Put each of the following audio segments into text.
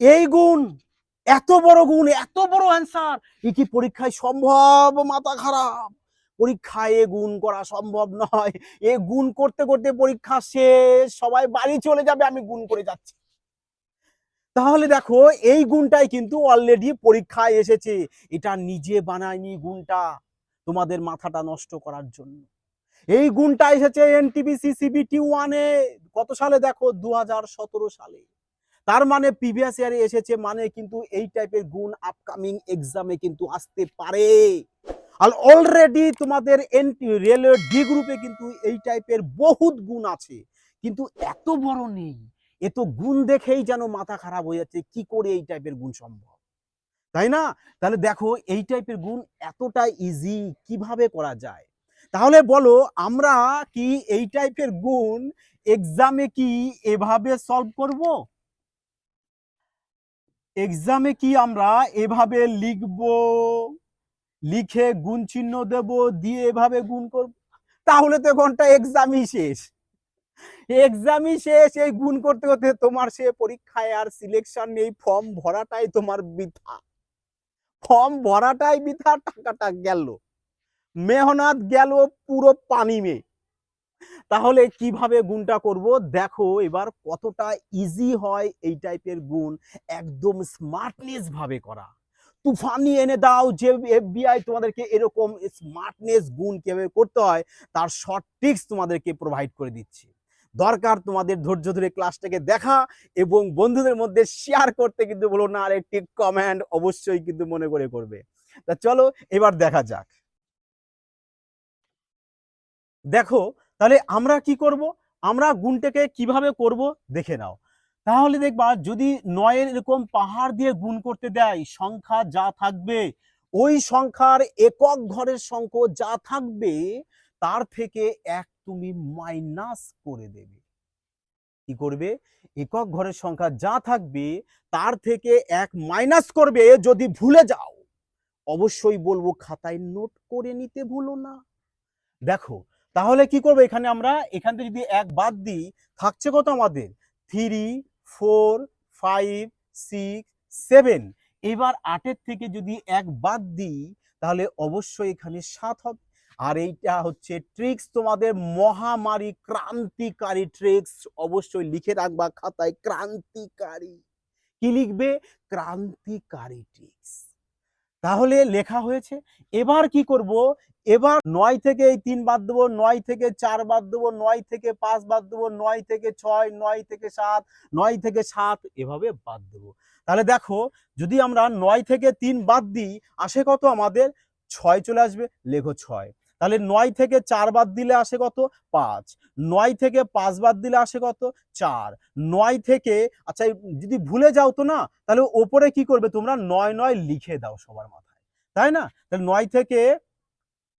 এই গুণ, এত বড় গুণ, এত বড় অ্যান্সার এ কি পরীক্ষায় সম্ভব মাথা খারাপ? পরীক্ষায় এ গুণ করা সম্ভব নয়। এ গুণ করতে করতে পরীক্ষা শেষ, সবাই বাড়ি চলে যাবে, আমি গুণ করে যাচ্ছি। তাহলে দেখো, এই গুণটাই কিন্তু অলরেডি পরীক্ষায় এসেছে। এটা নিজে বানায়নি গুণটা তোমাদের মাথাটা নষ্ট করার জন্য। এই গুণটা এসেছে এনটিপিসি সিবিটি ওয়ানে কত সালে দেখো? দু হাজার সতেরো সালে। তার মানে প্রিভিয়াস ইয়ারে এসেছে মানে কিন্তু এই টাইপের গুণ আপকামিং এক্সামে কিন্তু আসতে পারে। আর অলরেডি তোমাদের এনটি রেলওয়ে ডি গ্রুপে কিন্তু এই টাইপের বহুত গুণ আছে। কিন্তু এত বড় নেই এ তো গুণ দেখেই যেন মাথা খারাপ হয়ে যাচ্ছে, কি করে এই টাইপের গুণ সম্ভব? তাই না? তাহলে দেখো, এই টাইপের গুণ এতটা ইজি কীভাবে করা যায়? তাহলে বলো, আমরা কি এই টাইপের গুণ এক্সামে কি এভাবে সলভ করব? এক্সামে কি আমরা এভাবে লিখব? লিখে গুণ চিহ্ন দেব, দিয়ে এভাবে গুণ করব? তাহলে তো ঘণ্টা এক্সামই শেষ। এক্সামই শেষ, এই গুণ করতে করতে তোমার সে পরীক্ষায় আর সিলেকশন নেই ফর্ম ভরাটাই তোমার বৃথা। ফর্ম ভরাটাই বৃথা, টাকাটা গেল। মেহনত গেল পুরো পানি মে। তাহলে কীভাবে গুণটা করব? দেখো, এবার কতটা ইজি হয় এই টাইপের গুণ। একদম স্মার্টনেস ভাবে করা। তুফানি এনে দাও যে এফবিআই তোমাদেরকে এরকম স্মার্টনেস গুণ কীভাবে করতে হয়, তার শর্ট ট্রিক্স তোমাদেরকে প্রোভাইড করে দিচ্ছি। দরকার তোমাদের ধৈর্য ধরে ক্লাসটাকে দেখা এবং বন্ধুদের মধ্যে শেয়ার করতে কিন্তু বলো না, আর একটি কমেন্ট অবশ্যই কিন্তু মনে করে করবে। তা চলো, এবার দেখা যাক। দেখো তাহলে আমরা কি করব? আমরা গুণটাকে কীভাবে করব? দেখে নাও। তাহলে দেখবা যদি নয়ের এরকম পাহাড় দিয়ে গুণ করতে দেয়, সংখ্যা যা থাকবে, ওই সংখ্যার একক ঘরের সংখ্যা যা থাকবে, তার থেকে এক তুমি মাইনাস করে দেবে। কি করবে? একক ঘরের সংখ্যা যা থাকবে, তার থেকে এক মাইনাস করবে যদি ভুলে যাও। অবশ্যই বলব, খাতায় নোট করে নিতে ভুলো না। দেখো তাহলে কি করব? এখানে আমরা, এখান থেকে যদি এক বাদ দিই, থাকছে কত আমাদের? Three four five six seven এবার আটের থেকে যদি এক বাদ দিই, তাহলে অবশ্যই এখানে সাত হবে। আর এইটা হচ্ছে ট্রিক্স তোমাদের মহামারী ক্রান্তিকারী ট্রিক্স অবশ্যই লিখে রাখবা খাতায়, ক্রান্তিকারী। কি লিখবে? ক্রান্তিকারী ট্রিক্স তাহলে লেখা হয়েছে, এবার কি করব? এবার নয় থেকে এই তিন বাদ দেবো, নয় থেকে চার বাদ দেবো, নয় থেকে পাঁচ বাদ দেবো, নয় থেকে ছয়, নয় থেকে সাত, নয় থেকে সাত, এভাবে বাদ দেবো। তাহলে দেখো, যদি আমরা নয় থেকে তিন বাদ দিই, আসে কত আমাদের? ছয় চলে আসবে, লেখো ছয়। তাহলে নয় থেকে চার বাদ দিলে আসে কত? পাঁচ। নয় থেকে পাঁচ বাদ দিলে আসে কত? চার। নয় থেকে আচ্ছা যদি ভুলে যাও তো না, তাহলে ওপরে কি করবে? তোমরা নয় নয় লিখে দাও সবার মাথায়। তাই না? তাহলে নয় থেকে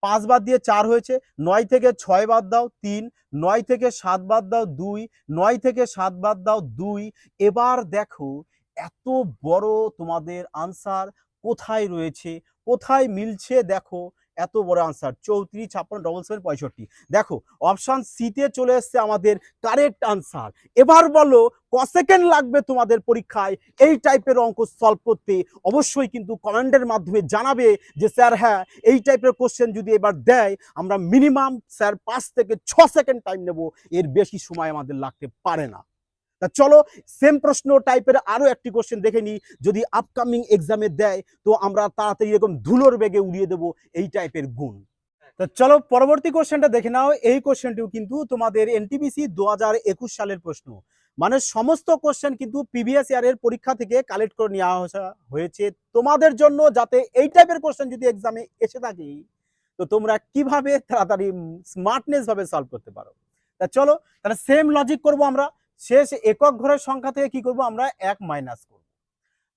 পাঁচ বাদ দিয়ে চার হয়েছে। নয় থেকে ছয় বাদ দাও তিন। নয় থেকে সাত বাদ দাও দুই। নয় থেকে সাত বাদ দাও দুই। এবার দেখো, এত বড় তোমাদের আনসার কোথায় রয়েছে? কোথায় মিলছে? দেখো এত বড় আনসার চৌত্রিশ, ছাপ্পান্ন ডবল সেভেন পঁয়ষট্টি। দেখো অপশান সিতে চলে এসছে আমাদের কারেক্ট আনসার এবার বলো ক সেকেন্ড লাগবে তোমাদের পরীক্ষায়? এই টাইপের অঙ্ক সলভ করতে। অবশ্যই কিন্তু কমেন্টের মাধ্যমে জানাবে যে, স্যার হ্যাঁ এই টাইপের কোশ্চেন যদি এবার দেয়, আমরা মিনিমাম স্যার, পাঁচ থেকে ছ সেকেন্ড টাইম নেব। এর বেশি সময় আমাদের লাগতে পারে না। তা চলো সেম প্রশ্ন টাইপের আরও একটি কোশ্চেন দেখে নিই। যদি আপকামিং এক্সামে দেয়, তো আমরা তাড়াতাড়ি এরকম ধুলোর বেগে উড়িয়ে দেব এই টাইপের গুণ। তো চলো, পরবর্তী কোশ্চেনটা দেখে নাও। এই কোশ্চেনটিও কিন্তু তোমাদের এনটিপিসি দু সালের প্রশ্ন। মানে সমস্ত কোশ্চেন কিন্তু প্রিভিয়াস ইয়ারের পরীক্ষা থেকে কালেক্ট করে নেওয়া হয়েছে তোমাদের জন্য যাতে এই টাইপের কোশ্চেন যদি এক্সামে এসে থাকে, তো তোমরা কীভাবে তাড়াতাড়ি স্মার্টনেস ভাবে সলভ করতে পারো। তা চলো, তাহলে সেম লজিক করব আমরা। শেষ একক ঘরের সংখ্যা থেকে কি করব আমরা এক মাইনাস করব।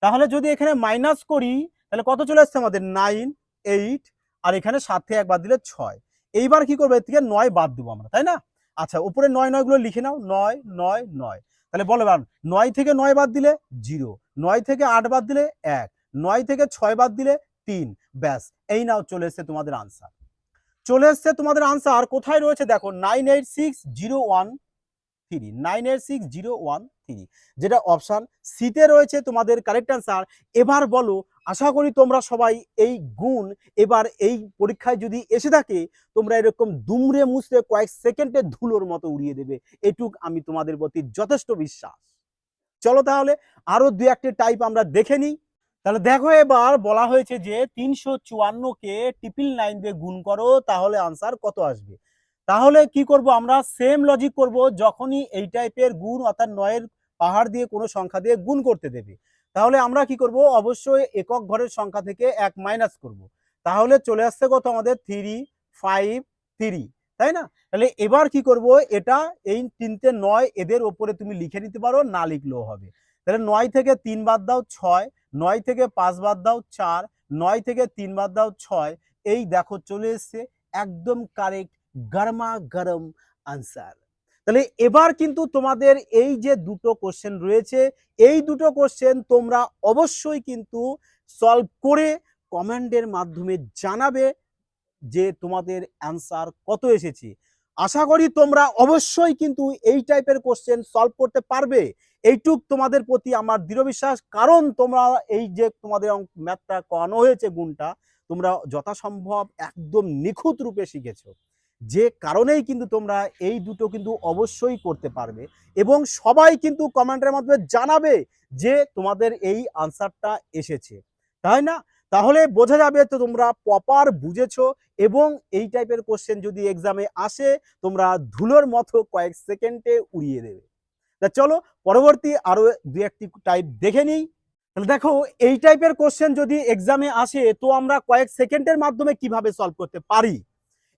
তাহলে যদি এখানে মাইনাস করি, তাহলে কত চলে আসছে আমাদের নাইন এইট আর এখানে সাত থেকে এক বাদ দিলে ছয়। এইবার কি করব, এর থেকে নয় বাদ দেবো আমরা, তাই না? আচ্ছা উপরে নয় নয়গুলো লিখে নাও, নয় নয় নয়। তাহলে বলো এবার, নয় থেকে নয় বাদ দিলে জিরো নয় থেকে আট বাদ দিলে এক, নয় থেকে ছয় বাদ দিলে তিন, ব্যাস, এই নাও চলে এসছে তোমাদের আনসার চলে এসছে তোমাদের আনসার কোথায় রয়েছে? দেখো nine eight six zero one three nine যেটা অপশান সিতে রয়েছে তোমাদের কারেক্ট অ্যান্সার এবার বলো, আশা করি তোমরা সবাই এই গুণ এবার এই পরীক্ষায় যদি এসে থাকে, তোমরা এরকম কয়েক সেকেন্ডের ধুলোর মতো উড়িয়ে দেবে। এটুক আমি তোমাদের প্রতি যথেষ্ট বিশ্বাস। চলো তাহলে, আরও দু একটি টাইপ আমরা দেখে নিই। তাহলে দেখো এবার বলা হয়েছে যে তিনশো চুয়ান্নকে ট্রিপল নাইন দিয়ে গুণ করো, তাহলে আনসার কত আসবে? তাহলে কি করব? আমরা সেম লজিক করব যখনই এই টাইপের গুণ অর্থাৎ নয়ের পাহাড় দিয়ে কোনো সংখ্যা দিয়ে গুণ করতে দেবে। তাহলে আমরা কি করব? অবশ্যই একক ঘরের সংখ্যা থেকে এক মাইনাস করব। তাহলে চলে আসছে কত আমাদের? থ্রি ফাইভ থ্রি তাই না? তাহলে এবার কি করব? এটা এই তিনটে নয় এদের ওপরে তুমি লিখে নিতে পারো, না লিখলেও হবে। তাহলে নয় থেকে তিন বাদ দাও ছয়, নয় থেকে পাঁচ বাদ দাও চার, নয় থেকে তিন বাদ দাও ছয়, এই দেখো চলে এসছে, একদম কারেক্ট গরমা গরম আনসার। তাহলে এবার কিন্তু তোমাদের এই যে দুটো কোশ্চেন রয়েছে, এই দুটো কোশ্চেন তোমরা অবশ্যই কিন্তু সলভ করে কমেন্টের মাধ্যমে জানাবে যে তোমাদের অ্যান্সার কত এসেছে। আশা করি তোমরা অবশ্যই কিন্তু এই টাইপের কোশ্চেন সলভ করতে পারবে। এইটুক তোমাদের প্রতি আমার দৃঢ় বিশ্বাস, কারণ তোমরা এই যে তোমাদের ম্যাথটা করানো হয়েছে, গুণটা, তোমরা যথাসম্ভব একদম নিখুঁত রূপে শিখেছো। যে কারণেই কিন্তু তোমরা এই দুটো কিন্তু অবশ্যই করতে পারবে এবং সবাই কিন্তু কমেন্টের মাধ্যমে জানাবে যে তোমাদের এই আনসারটা এসেছে। তাই না? তাহলে বোঝা যাবে তো তোমরা প্রপার বুঝেছ এবং এই টাইপের কোশ্চেন যদি এক্সামে আসে, তোমরা ধুলোর মতো কয়েক সেকেন্ডে উড়িয়ে দেবে। তা চলো, পরবর্তী আরও দু একটি টাইপ দেখে নিই। তাহলে দেখো, এই টাইপের কোশ্চেন যদি এক্সামে আসে, তো আমরা কয়েক সেকেন্ডের মাধ্যমে কীভাবে সলভ করতে পারি?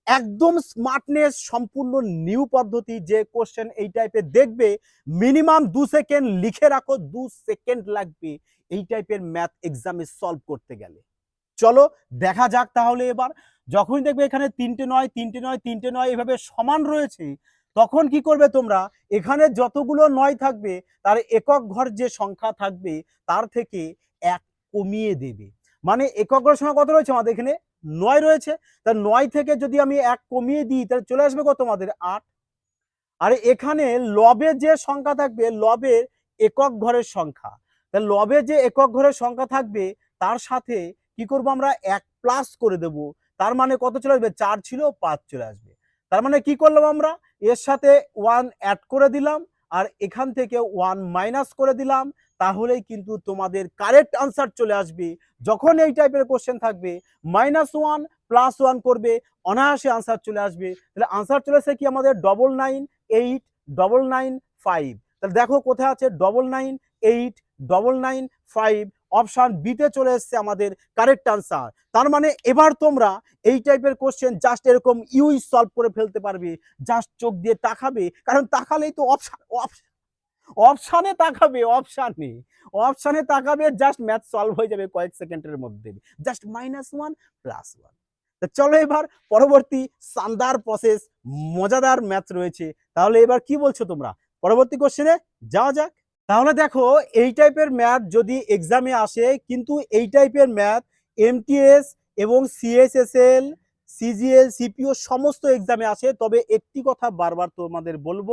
একদম স্মার্টনেস সম্পূর্ণ নিউ পদ্ধতি যে কোশ্চেন এই টাইপের দেখবে মিনিমাম দু সেকেন্ড লিখে রাখো, দু সেকেন্ড লাগবে। এই টাইপের ম্যাথ এক্সামে সলভ করতে গেলে। চলো দেখা যাক তাহলে এবার। যখনই দেখবে এখানে তিনটে নয় তিনটে নয় তিনটে নয় এভাবে সমান রয়েছে, তখন কি করবে তোমরা? এখানে যতগুলো নয় থাকবে, তার একক ঘর যে সংখ্যা থাকবে, তার থেকে এক কমিয়ে দেবে। মানে একক ঘরের সংখ্যা কত রয়েছে আমাদের এখানে? নয় রয়েছে, তা নয় থেকে যদি আমি এক কমিয়ে দিই, তাহলে চলে আসবে কত আমাদের? আট। আর এখানে লবে যে সংখ্যা থাকবে, লবের একক ঘরের সংখ্যা। তা লবে যে একক ঘরের সংখ্যা থাকবে, তার সাথে কি করব আমরা? এক প্লাস করে দেব। তার মানে কত চলে আসবে? চার ছিল, পাঁচ চলে আসবে। তার মানে কি করলাম আমরা? এর সাথে ওয়ান অ্যাড করে দিলাম, আর এখান থেকে ওয়ান মাইনাস করে দিলাম তাহলেই কিন্তু তোমাদের কারেক্ট আনসার চলে আসবে। যখন এই টাইপের কোশ্চেন থাকবে মাইনাস ওয়ান প্লাস ওয়ান করবে, অনায়াসে আনসার চলে আসবে। তাহলে আনসার চলে আসে কি আমাদের double nine eight double nine five তাহলে দেখো কোথায় আছে double nine eight double nine five option বিতে চলে এসছে আমাদের কারেক্ট আনসার তার মানে এবার তোমরা এই টাইপের কোশ্চেন জাস্ট এরকম ইউই সলভ করে ফেলতে পারবে। জাস্ট চোখ দিয়ে তাকাবে। কারণ তাকালেই তো অপশান অপশান অপশানে তাকাবে অপশানে অপশানে তাকাবে জাস্ট ম্যাথ সলভ হয়ে যাবে কয়েক সেকেন্ডের মধ্যে। Just minus one plus one চলো এবার পরবর্তী শানদার প্রসেস মজাদার ম্যাথ রয়েছে। তাহলে এবার কি বলছো তোমরা? পরবর্তী কোশ্চেনে যাওয়া যাক। তাহলে দেখো, এই টাইপের ম্যাথ যদি এক্সামে আসে, কিন্তু এই টাইপের ম্যাথ এমটিএস এবং সিএসএসএল সিজিএল সিপিও সমস্ত এক্সামে আসে, তবে একটি কথা বারবার তোমাদের বলব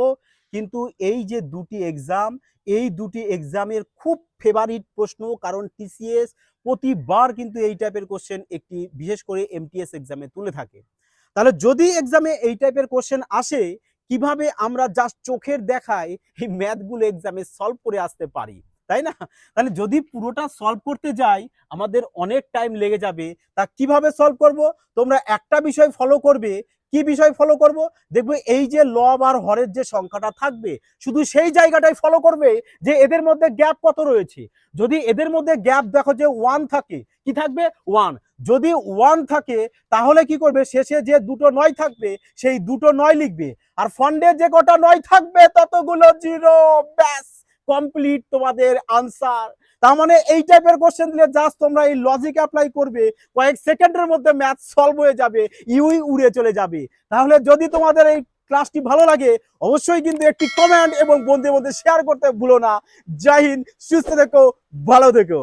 কিন্তু এই যে দুটি এক্সাম এই দুটি এক্সামের খুব ফেভারিট প্রশ্ন, কারণ টিসিএস প্রতিবার কিন্তু এই টাইপের কোশ্চেন একটি, বিশেষ করে এমটিএস এক্সামে তুলে থাকে। তাহলে যদি এক্সামে এই টাইপের কোশ্চেন আসে, কীভাবে আমরা জাস্ট চোখের দেখায় এই ম্যাথগুলো এক্সামে সলভ করে আসতে পারি? তাই না? তাহলে যদি পুরোটা সলভ করতে যাই, আমাদের অনেক টাইম লেগে যাবে। তা কীভাবে সলভ করব? তোমরা একটা বিষয় ফলো করবে কি বিষয় ফলো করব? দেখবে এই যে লব আর হরের যে সংখ্যাটা থাকবে, শুধু সেই জায়গাটাই ফলো করবে যে এদের মধ্যে গ্যাপ কত রয়েছে। যদি এদের মধ্যে গ্যাপ দেখো যে ওয়ান থাকে, কি থাকবে? ওয়ান যদি ওয়ান থাকে, তাহলে কি করবে? শেষে যে দুটো নয় থাকবে, সেই দুটো নয় লিখবে। আর ফন্ডে যে কটা নয় থাকবে, ততগুলো জিরো ব্যাস। কমপ্লিট তোমাদের আনসার তার মানে এই টাইপের কোশ্চেন দিলে জাস্ট তোমরা এই লজিক অ্যাপ্লাই করবে, কয়েক সেকেন্ডের মধ্যে ম্যাথ সলভ হয়ে যাবে ইউই উড়ে চলে যাবে। তাহলে যদি তোমাদের এই ক্লাসটি ভালো লাগে, অবশ্যই কিন্তু একটি কমেন্ট এবং বন্ধুদের মধ্যে শেয়ার করতে ভুলো না। জয় হিন্দ, সুস্থ থেকো, ভালো থেকো।